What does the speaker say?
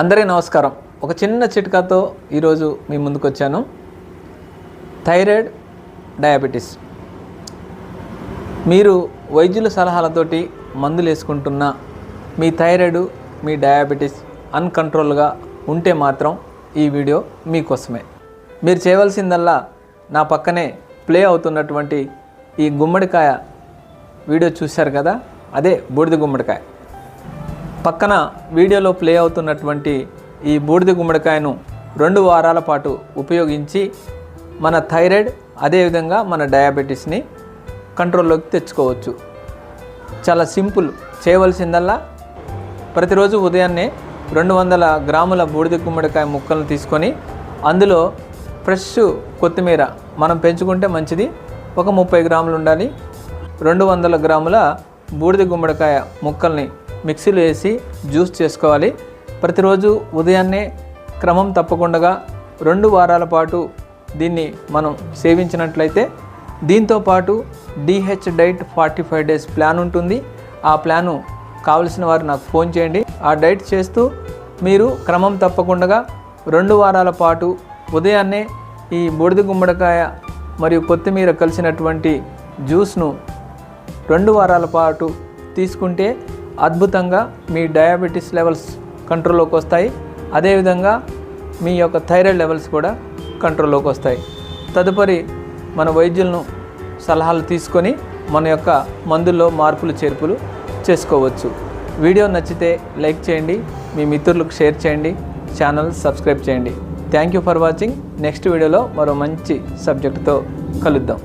అందరికీ నమస్కారం. ఒక చిన్న చిట్కాతో ఈరోజు మీ ముందుకు వచ్చాను థైరాయిడ్ డయాబెటీస్. మీరు వైద్యుల సలహాలతోటి మందులు వేసుకుంటున్న మీ థైరాయిడ్ మీ డయాబెటీస్ అన్కంట్రోల్గా ఉంటే మాత్రం ఈ వీడియో మీకోసమే. మీరు చేయవలసిందల్లా నా పక్కనే ప్లే అవుతున్నటువంటి ఈ గుమ్మడికాయ వీడియో చూశారు కదా? అదే బూడిద గుమ్మడికాయ. పక్కన వీడియోలో ప్లే అవుతున్నటువంటి ఈ బూడిద గుమ్మడికాయను రెండు వారాల పాటు ఉపయోగించి మన థైరాయిడ్ అదేవిధంగా మన డయాబెటీస్ని కంట్రోల్లోకి తెచ్చుకోవచ్చు. చాలా సింపుల్ చేయవలసిందల్లా. ప్రతిరోజు ఉదయాన్నే రెండు వందల గ్రాముల బూడిద గుమ్మడికాయ ముక్కలను తీసుకొని అందులో ఫ్రెష్ కొత్తిమీర మనం పెంచుకుంటే మంచిది. ఒక ముప్పై గ్రాములు ఉండాలి. రెండు వందల గ్రాముల బూడిద గుమ్మడికాయ ముక్కల్ని మిక్సీలో వేసి జ్యూస్ చేసుకోవాలి. ప్రతిరోజు ఉదయాన్నే క్రమం తప్పకుండా రెండు వారాల పాటు దీన్ని మనం సేవించినట్లయితే దీంతో పాటు DH diet forty five days plan ఉంటుంది. ఆ ప్లాను కావలసిన వారు నాకు ఫోన్ చేయండి. ఆ డైట్ చేస్తూ మీరు క్రమం తప్పకుండా రెండు వారాల పాటు ఉదయాన్నే ఈ బూడిద గుమ్మడికాయ మరియు కొత్తిమీర కలిసినటువంటి జ్యూస్ను రెండు వారాల పాటు తీసుకుంటే అద్భుతంగా మీ డయాబెటీస్ లెవెల్స్ కంట్రోల్లోకి వస్తాయి. అదేవిధంగా మీ యొక్క థైరాయిడ్ లెవెల్స్ కూడా కంట్రోల్లోకి వస్తాయి. తదుపరి మన వైద్యులను సలహాలు తీసుకొని మన యొక్క మందుల్లో మార్పులు చేర్పులు చేసుకోవచ్చు. వీడియో నచ్చితే లైక్ చేయండి మీ మిత్రులకు షేర్ చేయండి ఛానల్ సబ్స్క్రైబ్ చేయండి. Thank you for watching. Next వీడియోలో మరో మంచి సబ్జెక్టుతో కలుద్దాం.